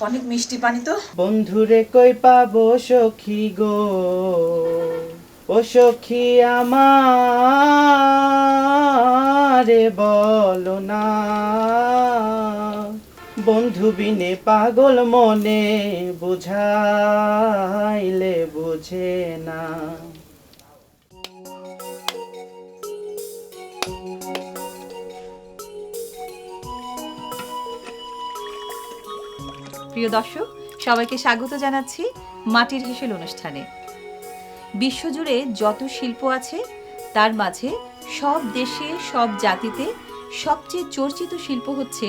অনেক মিষ্টি পানি তো। বন্ধুরে কই পাবো সখী গো? ও সখী আমারে বলো না। বন্ধু বিনে পাগল মনে বুঝাইলে বুঝে না। প্রিয় দর্শক, সবাইকে স্বাগত জানাচ্ছি মাটির হেসেল অনুষ্ঠানে। বিশ্বজুড়ে যত শিল্প আছে, তার মাঝে সব দেশে, সব জাতিতে সবচেয়ে চর্চিত শিল্প হচ্ছে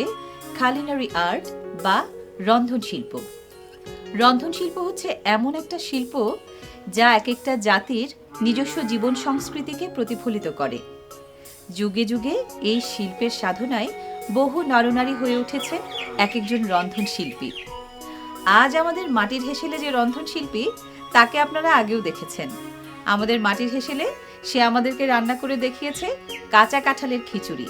খালিনারি আর্ট বা রন্ধন শিল্প। রন্ধন শিল্প হচ্ছে এমন একটা শিল্প যা এক একটা জাতির নিজস্ব জীবন সংস্কৃতিকে প্রতিফলিত করে। যুগে যুগে এই শিল্পের সাধনায় বহু নরনারী হয়ে উঠেছে এক একজন রন্ধন শিল্পী। আজ আমাদের মাটির হেসেলে যে রন্ধন শিল্পী তাকে আপনারা আগেও দেখেছেন। আমাদের মাটির হেসেলে সে আমাদেরকে রান্না করে দেখিয়েছে কাঁচা কাঁঠালের খিচুড়ি।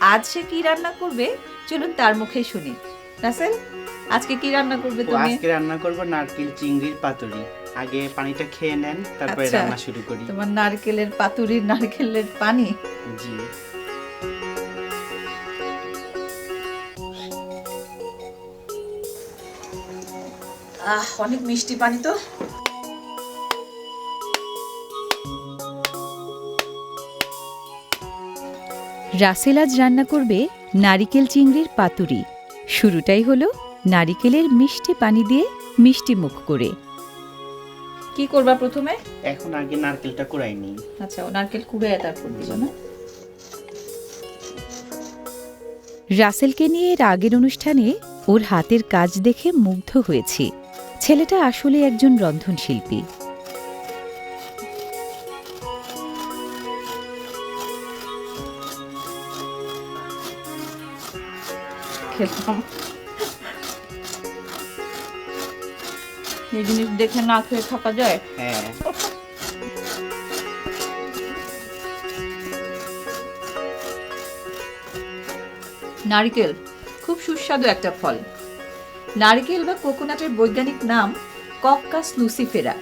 আজ সে কি রান্না করবে? চলুন তার মুখেই শুনি। রাসেল আজকে কি রান্না করবে তুমি? আজকে রান্না করব নারকেল চিংড়ির পাতুরি। আগে পানিটা খেয়ে নেন তারপরে আচ্ছা। রান্না শুরু করি। তোমার নারকেলের পাতুরির নারকেলের পানি? জি। অনেক মিষ্টি পানি তো। রাসেল আজ রান্না করবে নারিকেল চিংড়ির পাতুরি। শুরুটাই হলো নারিকেলের মিষ্টি পানি দিয়ে মিষ্টি মুখ করে। কি করবা প্রথমে? এখন আগে নারকেলটা কুড়াই নিই। আচ্ছা ও নারকেল কুড়ে তারপর দিবা না? রাসেলকে নিয়ে এর আগের অনুষ্ঠানে ওর হাতের কাজ দেখে মুগ্ধ হয়েছি। ছেলেটা আসলে একজন রন্ধনশিল্পী। খেলাম এই জিনিস দেখে না খেয়ে থাকা যায়? হ্যাঁ। নারকেল খুব সুস্বাদু একটা ফল। নারকেল বা কোকোনাটের বৈজ্ঞানিক নাম কক্কাস লুসিফেরা।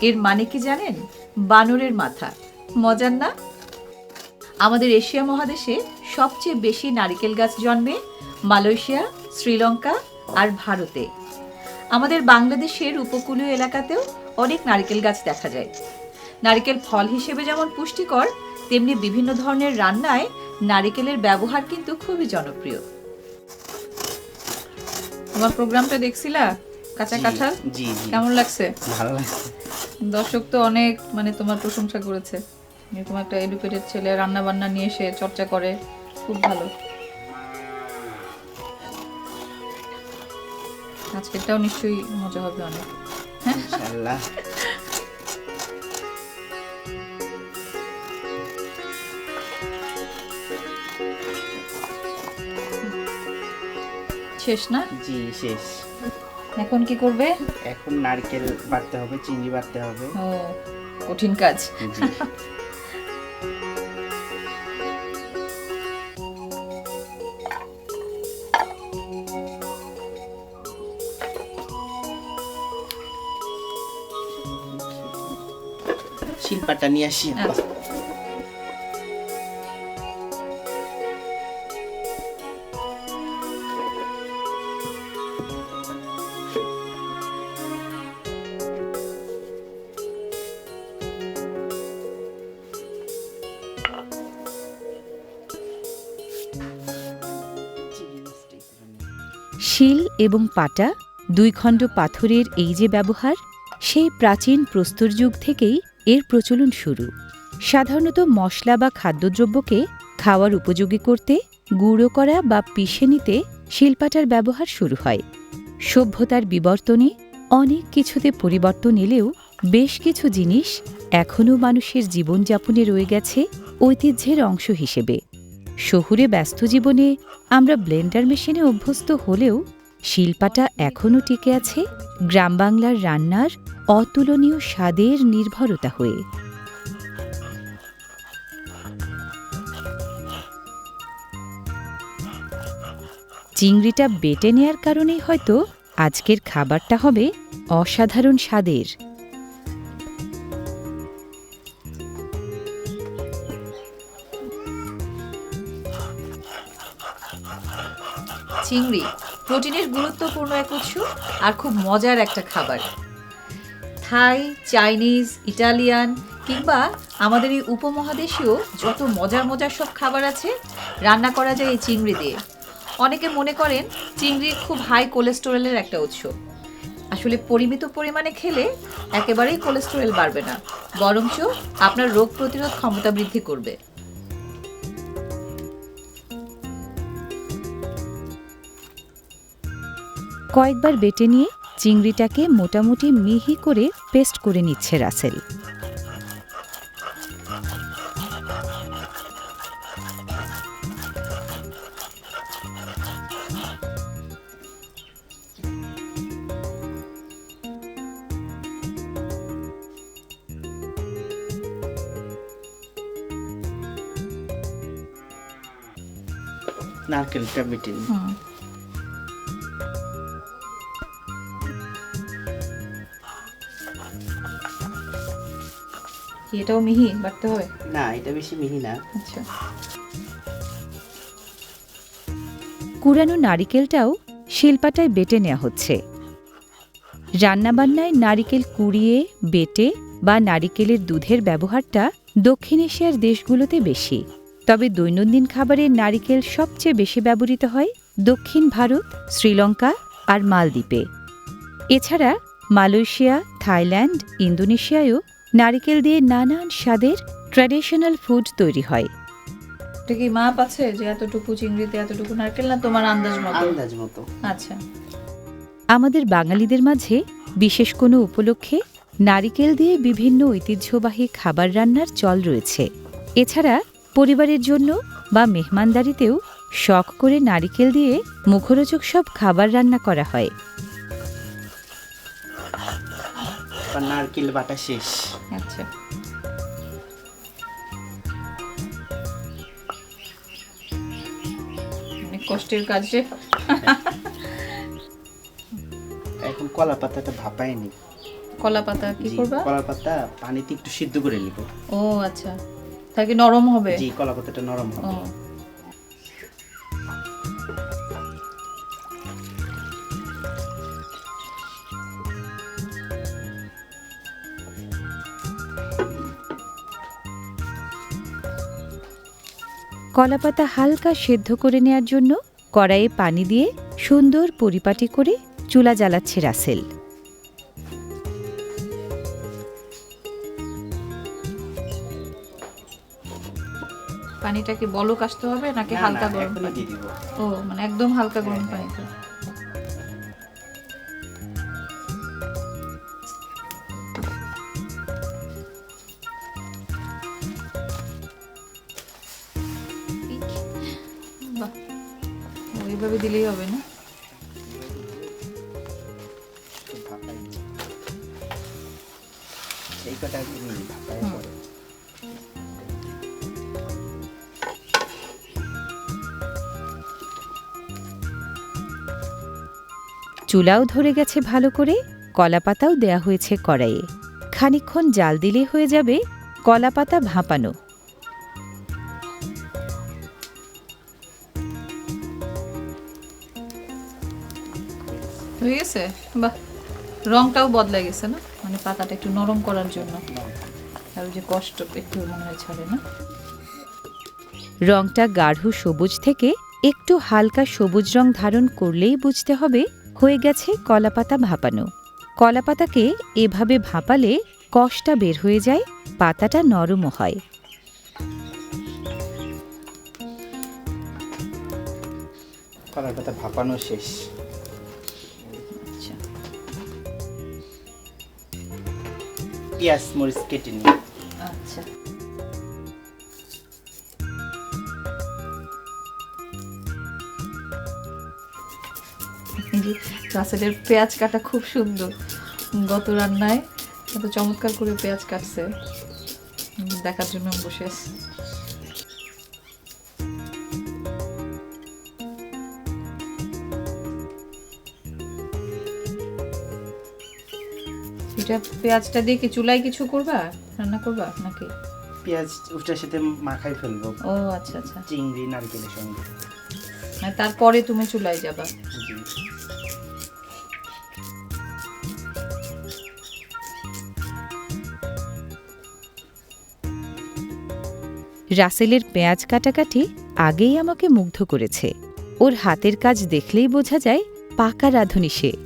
এর মানে কি জানেন? বানরের মাথা। মজার না? আমাদের এশিয়া মহাদেশে সবচেয়ে বেশি নারকেল গাছ জন্মে মালয়েশিয়া, শ্রীলঙ্কা আর ভারতে। আমাদের বাংলাদেশের উপকূলীয় এলাকাতেও অনেক নারকেল গাছ দেখা যায়। নারকেল ফল হিসেবে যেমন পুষ্টিকর, তেমনি বিভিন্ন ধরনের রান্নায় নারিকেলের ব্যবহার কিন্তু খুবই জনপ্রিয়। তোমার প্রোগ্রামটা দেখছিলা? কাঁচা কাঁঠাল? জি কেমন লাগছে? ভালো লাগছে। দর্শক তো অনেক মানে তোমার প্রশংসা করেছে। তোমার একটা এডুকেটেড ছেলে রান্না বান্না নিয়ে এসে চর্চা করে। খুব ভালো। আজকেরটাও নিশ্চয়ই মজা হবে অনেক। ইনশাআল্লাহ শেষ না? জি শেষ। এখন কি করবে? এখন নারকেল বাটতে হবে চিনি বাটতে হবে। ও কঠিন কাজ। শিল্পাটা নিয়ে আসি। এবং পাটা দুই খণ্ড পাথরের এই যে ব্যবহার, সেই প্রাচীন প্রস্তর যুগ থেকেই এর প্রচলন শুরু। সাধারণত মশলা বা খাদ্যদ্রব্যকে খাওয়ার উপযোগী করতে, গুঁড়ো করা বা পিষে নিতে শিলপাটার ব্যবহার শুরু হয়। সভ্যতার বিবর্তনে অনেক কিছুতে পরিবর্তন এলেও বেশ কিছু জিনিস এখনও মানুষের জীবনযাপনে রয়ে গেছে ঐতিহ্যের অংশ হিসেবে। শহুরে ব্যস্ত জীবনে আমরা ব্লেন্ডার মেশিনে অভ্যস্ত হলেও শিল্পাটা এখনও টিকে আছে গ্রাম বাংলার রান্নার অতুলনীয় স্বাদের নির্ভরতা হয়ে। চিংড়িটা বেটে নেয়ার কারণেই হয়তো আজকের খাবারটা হবে অসাধারণ স্বাদের। চিংড়ি প্রোটিনের গুরুত্বপূর্ণ এক উৎস আর খুব মজার একটা খাবার। থাই, চাইনিজ, ইটালিয়ান কিংবা আমাদের এই উপমহাদেশীয় যত মজার মজার সব খাবার আছে, রান্না করা যায় এই চিংড়ি দিয়ে। অনেকে মনে করেন চিংড়ি খুব হাই কোলেস্টেরলের একটা উৎস। আসলে পরিমিত পরিমাণে খেলে একেবারেই কোলেস্টেরল বাড়বে না, বরঞ্চ আপনার রোগ প্রতিরোধ ক্ষমতা বৃদ্ধি করবে। কয়েকবার বেটে নিয়ে চিংড়িটাকে মোটামুটি মিহি করে পেস্ট করে নিচ্ছে রাসেল নারকেলটা বেটে নিই। হুম এটাও মিহি বাটতে হবে? না এটা বেশি মিহি না। আচ্ছা। কুড়ানো নারিকেলটাও শিল্পাটায় বেটে নেওয়া হচ্ছে। রান্নাবান্নায় নারিকেল কুড়িয়ে বেটে বা নারিকেলের দুধের ব্যবহারটা দক্ষিণ এশিয়ার দেশগুলোতে বেশি। তবে দৈনন্দিন খাবারে নারিকেল সবচেয়ে বেশি ব্যবহৃত হয় দক্ষিণ ভারত শ্রীলঙ্কা আর মালদ্বীপে। এছাড়া মালয়েশিয়া থাইল্যান্ড ইন্দোনেশিয়ায়ও নারিকেল দিয়ে নানান স্বাদের ট্র্যাডিশনাল ফুড তৈরি হয়। এটা কি মাপ আছে যে এতটুকু চিংড়িতে এতটুকু নারকেল না তোমার আন্দাজ মতো? আন্দাজ মতো। আচ্ছা। আমাদের বাঙালিদের মাঝে বিশেষ কোনো উপলক্ষে নারিকেল দিয়ে বিভিন্ন ঐতিহ্যবাহী খাবার রান্নার চল রয়েছে। এছাড়া পরিবারের জন্য বা মেহমানদারিতেও শখ করে নারিকেল দিয়ে মুখরোচক সব খাবার রান্না করা হয়। বা নারকেল বাটা শেষ। আচ্ছা। কষ্টের কাজ এখন কলা পাতাটা ভাপায়নি কলা পাতা কি করবা? কলা পাতা পানিতে একটু সিদ্ধ করে নিব। ও আচ্ছা। তাকে নরম হবে? জি কলা পাতাটা নরম ও। হবে কলাপাতা হালকা সেদ্ধ করে নেয়ার জন্য কড়াইয়ে পানি দিয়ে সুন্দর পরিপাটি করে চুলা জ্বালাচ্ছে রাসেল। পানিটাকে বলক আসতে হবে নাকি হালকা গরম পানি? ও মানে একদম হালকা গরম পানি পানিতে। এই কটা নিই, ভাপায় চুলাও ধরে গেছে ভালো করে কলাপাতাও দেয়া হয়েছে কড়াইয়ে। খানিকক্ষণ জাল দিলেই হয়ে যাবে কলাপাতা ভাপানো। হয়ে গেছে? বাহ রংটাও বদলে গেছে না? মানে পাতাটা একটু নরম করার জন্য। আর ওই যে কষ্ট একটু মনে হয় ছাড়ে না? রংটা গাঢ় সবুজ থেকে একটু হালকা সবুজ রং ধারণ করলেই বুঝতে হবে হয়ে গেছে কলাপাতা ভাপানো। কলাপাতাকে এভাবে ভাপালে কষটা বের হয়ে যায় পাতাটা নরমও হয়। কলার পাতা ভাপানো শেষ। পেঁয়াজ মরিচ কেটে নিই। আচ্ছা। রাসেলের পেঁয়াজ কাটা খুব সুন্দর। গত রান্নায় এত চমৎকার করে পেঁয়াজ কাটছে। দেখার জন্য বসে আছি। এটা পেঁয়াজটা দিয়ে কি চুলায় কিছু করবা? রান্না করবা নাকি? পেঁয়াজ ওটার সাথে মাখাই ফেলব। ও আচ্ছা আচ্ছা। চিংড়ি নারকেলের সঙ্গে। মানে তারপরে তুমি চুলায় যাবা। রাসেলের পেঁয়াজ কাটাকাটি আগেই আমাকে মুগ্ধ করেছে। ওর হাতের কাজ দেখলেই বোঝা যায় পাকা রাঁধুনি সে।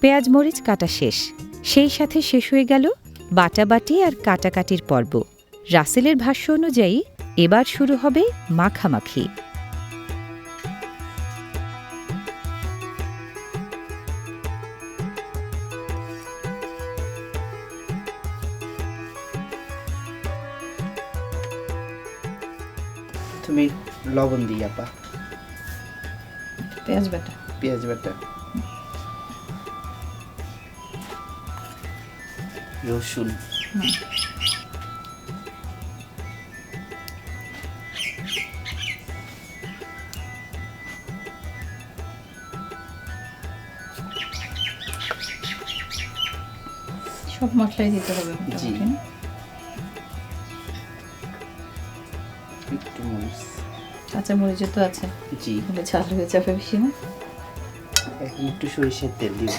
পেঁয়াজ মরিচ কাটা শেষ। সেই সাথে শেষ হয়ে গেল বাটাবাটি আর কাটাকাটির পর্ব। রাসেলের ভাষ্য অনুযায়ী এবার শুরু হবে মাখামাখি। লবণ দিই আপা। পেঁয়াজ বাটা। পেঁয়াজ বাটা। রসুন। সব মশলাই দিতে হবে জি। একটু মরিচ। কাঁচা মরিচও তো আছে। জি। তাহলে ঝাল হয়ে যাবে বেশি না? একটু সরিষার তেল দিব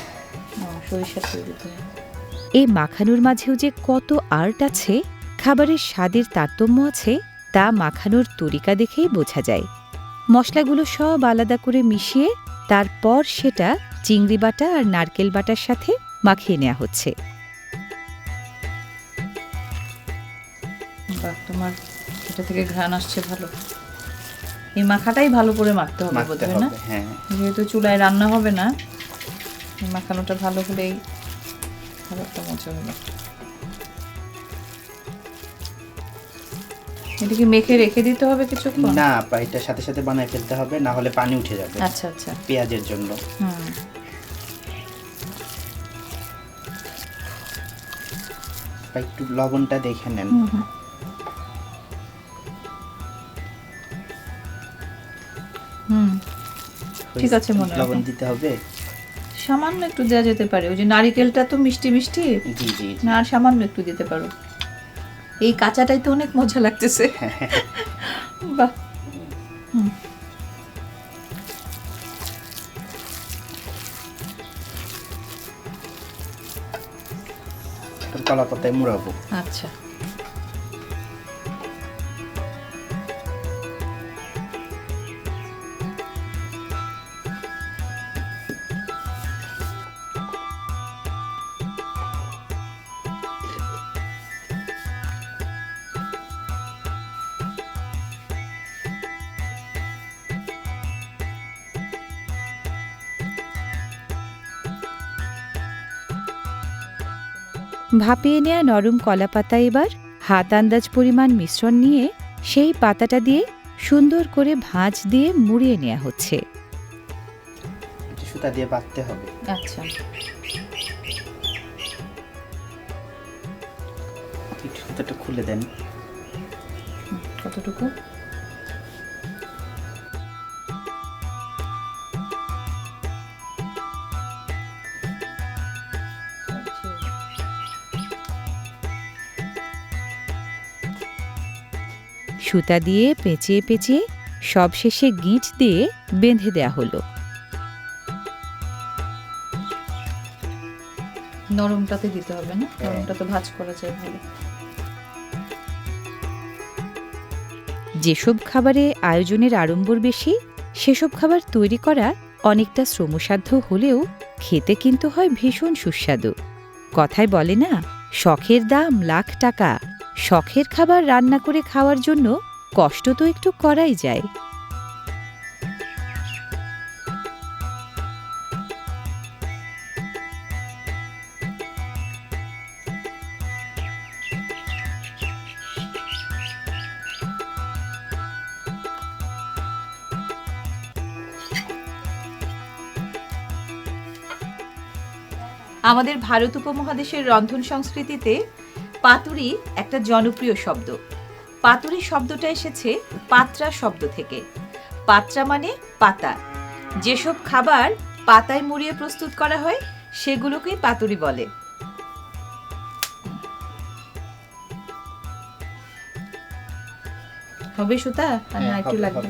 ও, সরিষার তেল দিতে এই মাখানোর মাঝেও যে কত আর্ট আছে খাবারের স্বাদের তারতম্য আছে তা মাখানোর তরিকা দেখেই বোঝা যায়। মশলাগুলো সব আলাদা করে মিশিয়ে তারপর সেটা চিংড়ি বাটা আর নারকেল বাটার সাথে মাখিয়ে নেওয়া হচ্ছে। তোমার এটা থেকে ঘ্রাণ আসছে ভালো। এই মাখাটাই ভালো করে মাখতে হবে বোধহয় না? হ্যাঁ। যেহেতু চুলায় রান্না হবে না এই মাখানোটা ভালো হলেই খাবারটা মজা হবে এটা কি মেখে রেখে দিতে হবে কিছুক্ষণ? না এটা সাথে সাথে বানাই ফেলতে হবে না হলে পানি উঠে যাবে আচ্ছা আচ্ছা। পেঁয়াজের জন্য। হুম। একটু লবণটা দেখে নেন। ঠিক আছে মনে। লবণ দিতে হবে। সামান্য একটু দেওয়া যেতে পারে। ওই যে নারিকেলটা তো মিষ্টি মিষ্টি। জি জি। না আর সামান্য একটু দিতে পারো। এই কাঁচাটাই তো অনেক মজা লাগতেছে। বাহ। হুম। কলা পাতায় মুড়াবো। আচ্ছা। ভাপিয়ে নেওয়া নরম কলা পাতা এবার হাত আন্দাজ পরিমাণ মিশ্রণ নিয়ে সেই পাতাটা দিয়ে সুন্দর করে ভাঁজ দিয়ে মুড়িয়ে নেওয়া হচ্ছে। সুতা দিয়ে বাঁধতে হবে। আচ্ছা। সুতাটা খুলে দেন। কতটুকু? সুতা দিয়ে পেঁচিয়ে পেঁচিয়ে সবশেষে গিঁট দিয়ে বেঁধে দেয়া হলো। নরমটাতে দিতে হবে না? হ্যাঁ। নরমটা তো ভাজ করা যায় ভালো। যেসব খাবারে আয়োজনের আড়ম্বর বেশি সেসব খাবার তৈরি করা অনেকটা শ্রমসাধ্য হলেও খেতে কিন্তু হয় ভীষণ সুস্বাদু। কথায় বলে না শখের দাম লাখ টাকা। শখের খাবার রান্না করে খাওয়ার জন্য কষ্ট তো একটু করাই যায়। আমাদের ভারত উপমহাদেশের রন্ধন সংস্কৃতিতে পাতুরি একটা জনপ্রিয় শব্দ। পাতুরি শব্দটা এসেছে পাত্রা শব্দ থেকে। পাত্রা মানে পাতা। যেসব খাবার পাতায় মুড়িয়ে প্রস্তুত করা হয় সেগুলোকেই পাতুরি বলে। হবে সুতা? না হ্যাঁ, একটু লাগবে।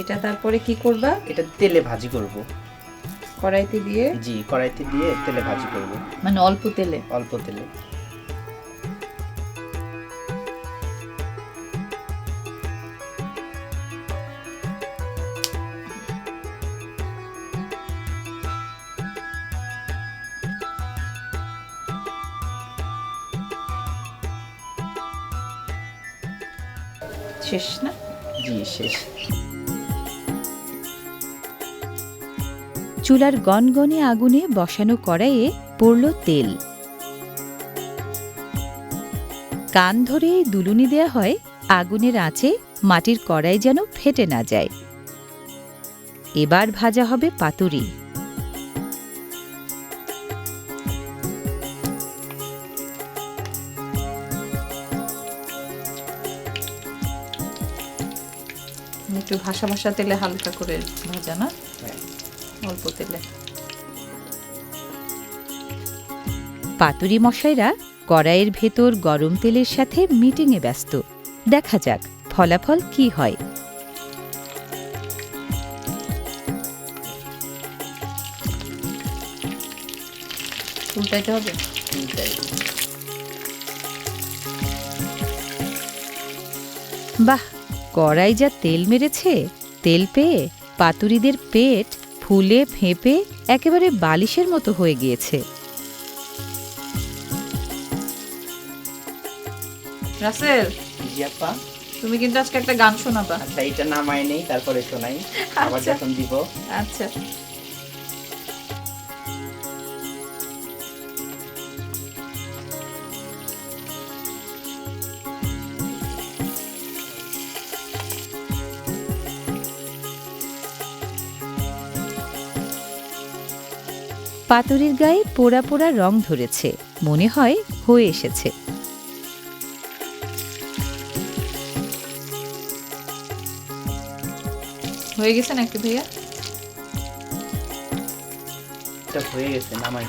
এটা তারপরে কি করবা? এটা তেলে ভাজি করব। কড়াইতে দিয়ে? জি কড়াইতে দিয়ে তেলে ভাজি করব। মানে অল্প তেলে? অল্প তেলে। চুলার গনগনে আগুনে বসানো কড়াইয়ে পড়ল তেল। কান ধরে দুলুনি দেয়া হয়, আগুনের আঁচে মাটির কড়াই যেন ফেটে না যায়। এবার ভাজা হবে পাতুরি। একটু ভাসা ভাসা তেলে হালকা করে ভাজা, না। অল্প তেলে পাতুরি মশাইরা কড়াইয়ের ভেতর গরম তেলের সাথে মিটিংয়ে ব্যস্ত। দেখা যাক ফলাফল কি হয়। উল্টাইতে হবে? বাহ কড়াই যা তেল মেরেছে তেল পেয়ে পাতুরিদের পেট ফুলে ফেঁপে একেবারে বালিশের মতো হয়ে গিয়েছে। রাসেল জি আপা। তুমি কিন্তু আজকে একটা গান শোনাবা। আচ্ছা এটা নামায় নেই তারপরে শোনাই। আবার আচ্ছা। যখন দিব। আচ্ছা। পাতুরির গায়ে পোড়া পোড়া রং ধরেছে। মনে হয় হয়ে এসেছে। হয়ে গেছে নাকি ভাইয়া? হয়ে গেছে নামাই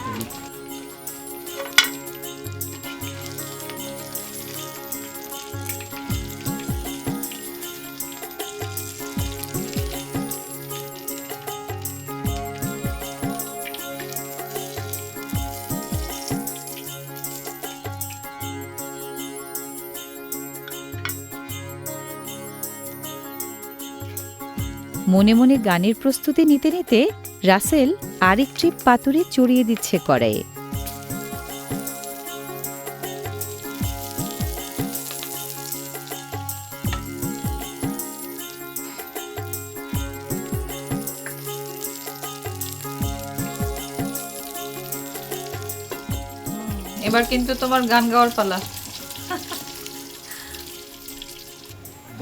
মনে মনে গানের প্রস্তুতি নিতে নিতে রাসেল আরেক ট্রিপ পাতুরে চড়িয়ে দিচ্ছে কড়াইয়ে এবার কিন্তু তোমার গান গাওয়ার পালা।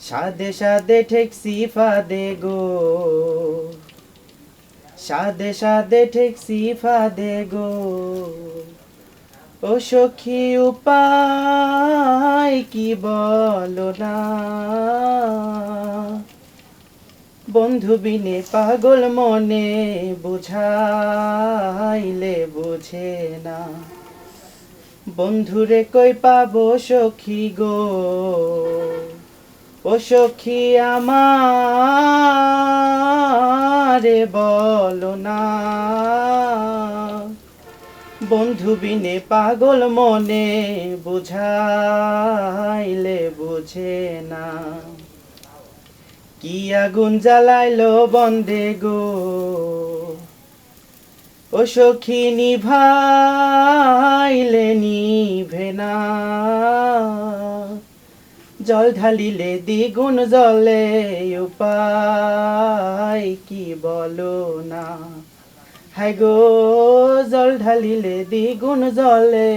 সাদে সাদে ঠেকসি ফাদে গো। সাদে সাদে ঠেকসি ফাদে গো। ও সখী উপায় কি বলো না? বন্ধু বিনে পাগল মনে বুঝাইলে বুঝে না। বন্ধুরে কই পাবো সখী গো? ও সখী আমারে বলো না। বন্ধু বিনে পাগল মনে বুঝাইলে বুঝে না। কি আগুন জ্বালাইলো বন্দে গো। ও সখী নিভাইলে নিভে না। জল ঢালিলে দ্বিগুণ জলে, উপায় কি বলো না? হাই গো, জল ঢালিলে দ্বিগুণ জলে,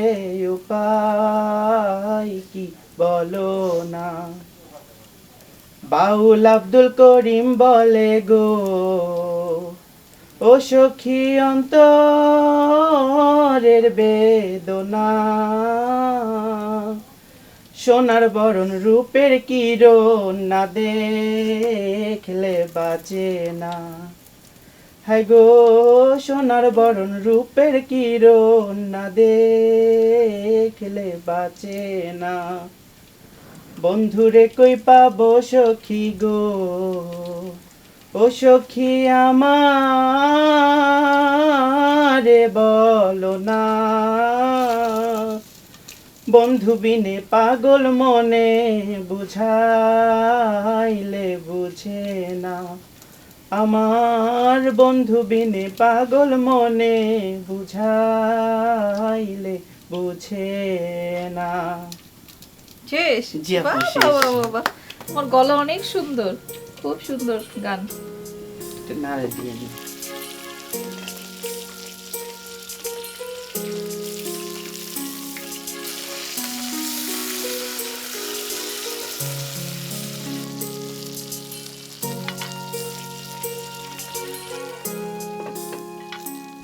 উপায় কি বলো না? বাউল আব্দুল করিম বলে গো, ও সখী অন্তরের বেদনা সোনার বরণ রূপের কিরণ না দেখলে বাঁচে না। হায় গো, সোনার বরণ রূপের কিরণ না দেখলে বাঁচে না। বন্ধুরে কই পাবো সখী গো? ও সখী আমারে বলো না। বন্ধু বিনে পাগল মনে বুঝাইলে বুঝে না আমার বন্ধু বিনে পাগল মনে বুঝাইলে বুঝে না শেষ জি, আপু, বাহ, শেষ। বাহ, বাহ, বাহ। আমার গলা অনেক সুন্দর খুব সুন্দর গান একটু নাড়ে দিয়ে দিই।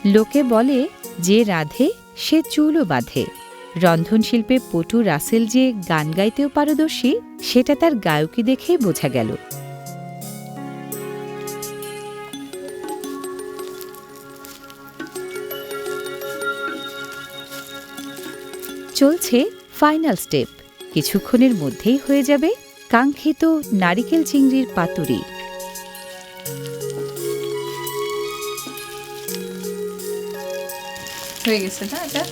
লোকে বলে যে রাধে, সে চুলও বাঁধে। রন্ধনশিল্পে পটু রাসেল যে গান গাইতেও পারদর্শী, সেটা তার গায়কী দেখেই বোঝা গেল। চলছে ফাইনাল স্টেপ। কিছুক্ষণের মধ্যেই হয়ে যাবে কাঙ্ক্ষিত নারিকেল চিংড়ির পাতুরি। হয়ে গেছে না এটা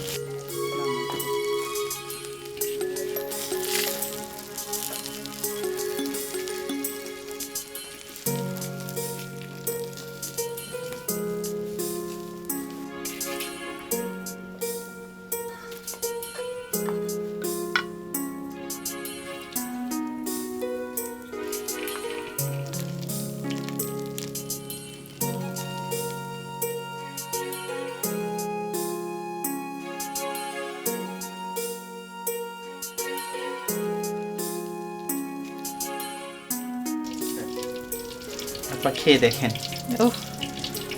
খেয়ে দেখেন।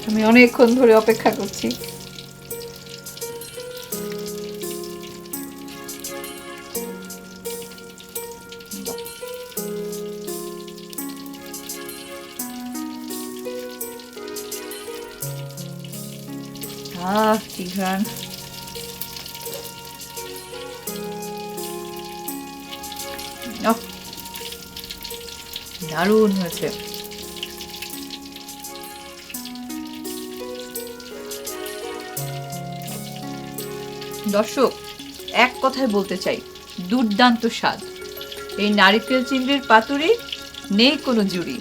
আমি অনেকক্ষণ ধরে অপেক্ষা করছি। কি দারুণ হয়েছে। দর্শক, এক কথায় বলতে চাই, দুর্দান্ত স্বাদ। এই নারিকেল চিংড়ির পাতুরি নেই কোনো জুড়ি।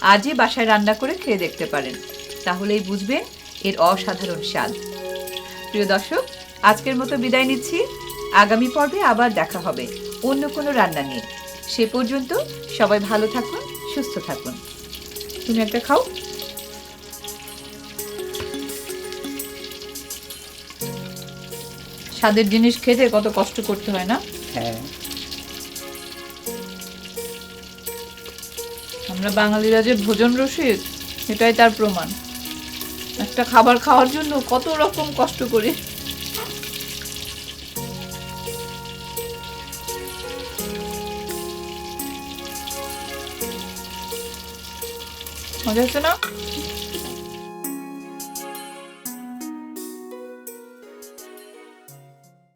আজই বাসায় রান্না করে খেয়ে দেখতে পারেন, তাহলেই বুঝবেন এর অসাধারণ স্বাদ। প্রিয় দর্শক, আজকের মতো বিদায় নিচ্ছি। আগামী পর্বে আবার দেখা হবে, অন্য কোনো রান্না নিয়ে। সে পর্যন্ত সবাই ভালো থাকুন, সুস্থ থাকুন। তুমি একটা খাও। স্বাদের জিনিস খেতে কত কষ্ট করতে হয় না? হ্যাঁ। আমরা বাঙালিরা যে ভোজন রসিক এটাই তার প্রমাণ। একটা খাবার খাওয়ার জন্য কত রকম কষ্ট করি। মজা হচ্ছে না?